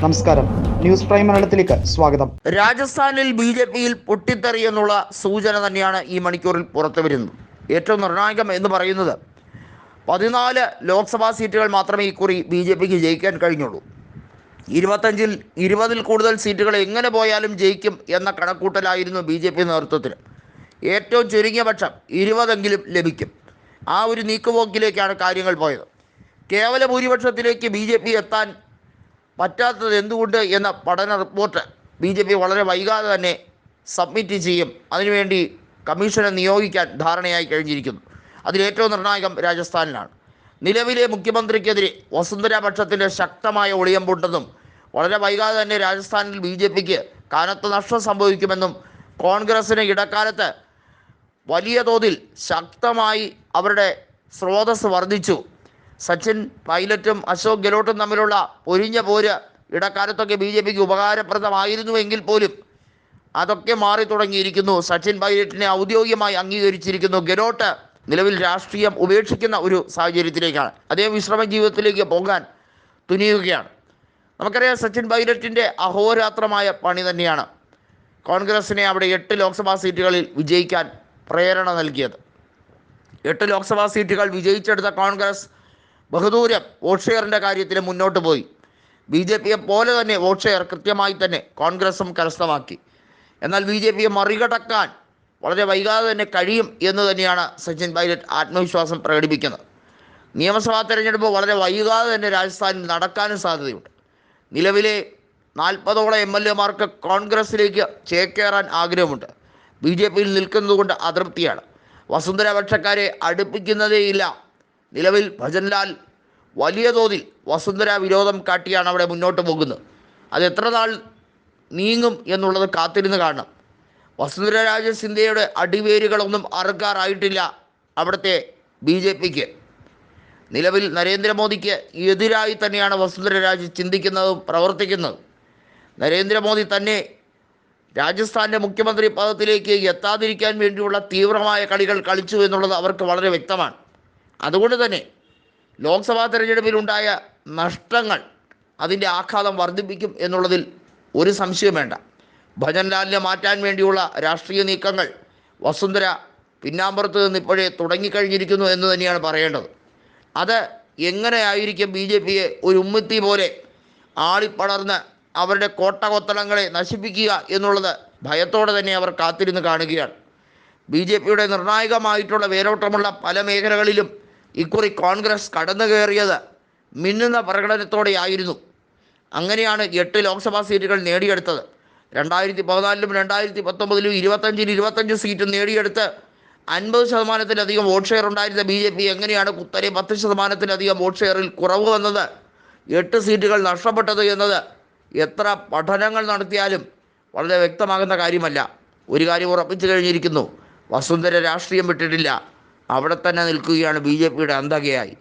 നമസ്കാരം. News prime മലയാളത്തിലേക്ക് സ്വാഗതം. രാജസ്ഥാനിൽ ബി ജെ പിയിൽ പൊട്ടിത്തെറി എന്നുള്ള സൂചന തന്നെയാണ് ഈ മണിക്കൂറിൽ പുറത്തു വരുന്നത്. ഏറ്റവും നിർണായകം എന്ന് പറയുന്നത് പതിനാല് ലോക്സഭാ സീറ്റുകൾ മാത്രമേ ഇക്കുറി ബി ജെ പിക്ക് ജയിക്കാൻ കഴിഞ്ഞുള്ളൂ. ഇരുപത്തഞ്ചിൽ ഇരുപതിൽ കൂടുതൽ സീറ്റുകൾ എങ്ങനെ പോയാലും ജയിക്കും എന്ന കണക്കൂട്ടലായിരുന്നു ബി ജെ പി നേതൃത്വത്തിന്. ഏറ്റവും ചുരുങ്ങിയ പക്ഷം ഇരുപതെങ്കിലും ലഭിക്കും. ആ ഒരു നീക്കുപോക്കിലേക്കാണ് കാര്യങ്ങൾ പോയത്. കേവല ഭൂരിപക്ഷത്തിലേക്ക് ബി ജെ പി എത്താൻ പറ്റാത്തത് എന്തുകൊണ്ട് എന്ന പഠന റിപ്പോർട്ട് ബി ജെ പി വളരെ വൈകാതെ തന്നെ സബ്മിറ്റ് ചെയ്യും. അതിനുവേണ്ടി കമ്മീഷനെ നിയോഗിക്കാൻ ധാരണയായി കഴിഞ്ഞിരിക്കുന്നു. അതിലേറ്റവും നിർണായകം രാജസ്ഥാനിലാണ്. നിലവിലെ മുഖ്യമന്ത്രിക്കെതിരെ വസുന്ധര പക്ഷത്തിന്റെ ശക്തമായ ഒളിയമ്പുണ്ടെന്നും വളരെ വൈകാതെ തന്നെ രാജസ്ഥാനിൽ ബി ജെ പിക്ക് കനത്ത നഷ്ടം സംഭവിക്കുമെന്നും കോൺഗ്രസിന് ഇടക്കാലത്ത് വലിയ തോതിൽ ശക്തമായി അവരുടെ സ്രോതസ് വർദ്ധിച്ചു. സച്ചിൻ പൈലറ്റും അശോക് ഗെലോട്ടും തമ്മിലുള്ള പൊരിഞ്ഞ പോര് ഇടക്കാലത്തൊക്കെ ബി ജെ പിക്ക് ഉപകാരപ്രദമായിരുന്നുവെങ്കിൽ പോലും അതൊക്കെ മാറി തുടങ്ങിയിരിക്കുന്നു സച്ചിൻ പൈലറ്റിനെ ഔദ്യോഗികമായി അംഗീകരിച്ചിരിക്കുന്നു. ഗെലോട്ട് നിലവിൽ രാഷ്ട്രീയം ഉപേക്ഷിക്കുന്ന ഒരു സാഹചര്യത്തിലേക്കാണ്. അദ്ദേഹം വിശ്രമ ജീവിതത്തിലേക്ക് പോകാൻ തുനിയുകയാണ്. നമുക്കറിയാം സച്ചിൻ പൈലറ്റിന്റെ അഹോരാത്രമായ പണി തന്നെയാണ് കോൺഗ്രസിനെ അവിടെ എട്ട് ലോക്സഭാ സീറ്റുകളിൽ വിജയിക്കാൻ പ്രേരണ നൽകിയത്. എട്ട് ലോക്സഭാ സീറ്റുകൾ വിജയിച്ചെടുത്ത കോൺഗ്രസ് ബഹുദൂരം വോട്ട് ഷെയറിന്റെ കാര്യത്തിൽ മുന്നോട്ട് പോയി. ബി ജെ പിയെ പോലെ തന്നെ വോട്ട് ഷെയർ കൃത്യമായി തന്നെ കോൺഗ്രസും കരസ്ഥമാക്കി. എന്നാൽ ബി ജെ പിയെ മറികടക്കാൻ വളരെ വൈകാതെ തന്നെ കഴിയും എന്ന് തന്നെയാണ് സച്ചിൻ പൈലറ്റ് ആത്മവിശ്വാസം പ്രകടിപ്പിക്കുന്നത്. നിയമസഭാ തെരഞ്ഞെടുപ്പ് വളരെ വൈകാതെ തന്നെ രാജസ്ഥാനിൽ നടക്കാനും സാധ്യതയുണ്ട്. നിലവിലെ നാൽപ്പതോളം എം എൽ എമാർക്ക് കോൺഗ്രസിലേക്ക് ചേക്കേറാൻ ആഗ്രഹമുണ്ട്. ബി ജെ പിയിൽ നിൽക്കുന്നതുകൊണ്ട് അതൃപ്തിയാണ്. വസുന്ധര പക്ഷക്കാരെ അടുപ്പിക്കുന്നതേയില്ല. നിലവിൽ ഭജൻലാൽ വലിയ തോതിൽ വസുന്ധര വിരോധം കാട്ടിയാണ് അവിടെ മുന്നോട്ട് പോകുന്നത്. അത് എത്ര നാൾ നീങ്ങും എന്നുള്ളത് കാത്തിരുന്ന് കാണണം. വസുന്ധര രാജ സിന്ധ്യയുടെ അടിവേരുകളൊന്നും അറുക്കാറായിട്ടില്ല അവിടുത്തെ ബി ജെ പിക്ക്. നിലവിൽ നരേന്ദ്രമോദിക്ക് എതിരായി തന്നെയാണ് വസുന്ധര രാജ ചിന്തിക്കുന്നതും പ്രവർത്തിക്കുന്നതും. നരേന്ദ്രമോദി തന്നെ രാജസ്ഥാന്റെ മുഖ്യമന്ത്രി പദത്തിലേക്ക് എത്താതിരിക്കാൻ വേണ്ടിയുള്ള തീവ്രമായ കളികൾ കളിച്ചു എന്നുള്ളത് അവർക്ക് വളരെ വ്യക്തമാണ്. അതുകൊണ്ട് തന്നെ ലോക്സഭാ തെരഞ്ഞെടുപ്പിലുണ്ടായ നഷ്ടങ്ങൾ അതിന്റെ ആഘാതം വർദ്ധിപ്പിക്കും എന്നുള്ളതിൽ ഒരു സംശയം വേണ്ട. ഭജൻലാലിനെ മാറ്റാൻ വേണ്ടിയുള്ള രാഷ്ട്രീയ നീക്കങ്ങൾ വസുന്ധര പിന്നാമ്പുറത്ത് നിന്ന് ഇപ്പോഴേ തുടങ്ങിക്കഴിഞ്ഞിരിക്കുന്നു എന്ന് തന്നെയാണ് പറയേണ്ടത്. അത് എങ്ങനെയായിരിക്കും ബി ജെ പിയെ ഒരു ഉമ്മത്തി പോലെ ആളിപ്പടർന്ന് അവരുടെ കോട്ടകൊത്തളങ്ങളെ നശിപ്പിക്കുക എന്നുള്ളത് ഭയത്തോടെ തന്നെ അവർ കാത്തിരുന്ന് കാണുകയാണ്. ബി ജെ പിയുടെ നിർണായകമായിട്ടുള്ള വേരോട്ടമുള്ള പല മേഖലകളിലും ഇക്കുറി കോൺഗ്രസ് കടന്നു കയറിയത് മിന്നുന്ന പ്രകടനത്തോടെയായിരുന്നു. അങ്ങനെയാണ് എട്ട് ലോക്സഭാ സീറ്റുകൾ നേടിയെടുത്തത്. രണ്ടായിരത്തി പതിനാലിലും രണ്ടായിരത്തി പത്തൊമ്പതിലും ഇരുപത്തഞ്ചിൽ ഇരുപത്തഞ്ച് സീറ്റ് നേടിയെടുത്ത് അൻപത് ശതമാനത്തിലധികം വോട്ട് ഷെയർ ഉണ്ടായിരുന്ന ബി ജെ പി എങ്ങനെയാണ് കുത്തനെ പത്ത് ശതമാനത്തിലധികം വോട്ട് ഷെയറിൽ കുറവ് വന്നത്? എട്ട് സീറ്റുകൾ നഷ്ടപ്പെട്ടത് എന്നത് എത്ര പഠനങ്ങൾ നടത്തിയാലും വളരെ വ്യക്തമാകുന്ന കാര്യമല്ല. ഒരു കാര്യം ഉറപ്പിച്ചു കഴിഞ്ഞിരിക്കുന്നു. വസുന്ധര രാഷ്ട്രീയം വിട്ടിട്ടില്ല. അവിടെ തന്നെ നിൽക്കുകയാണ് ബി ജെ പിയുടെ അന്തകയായി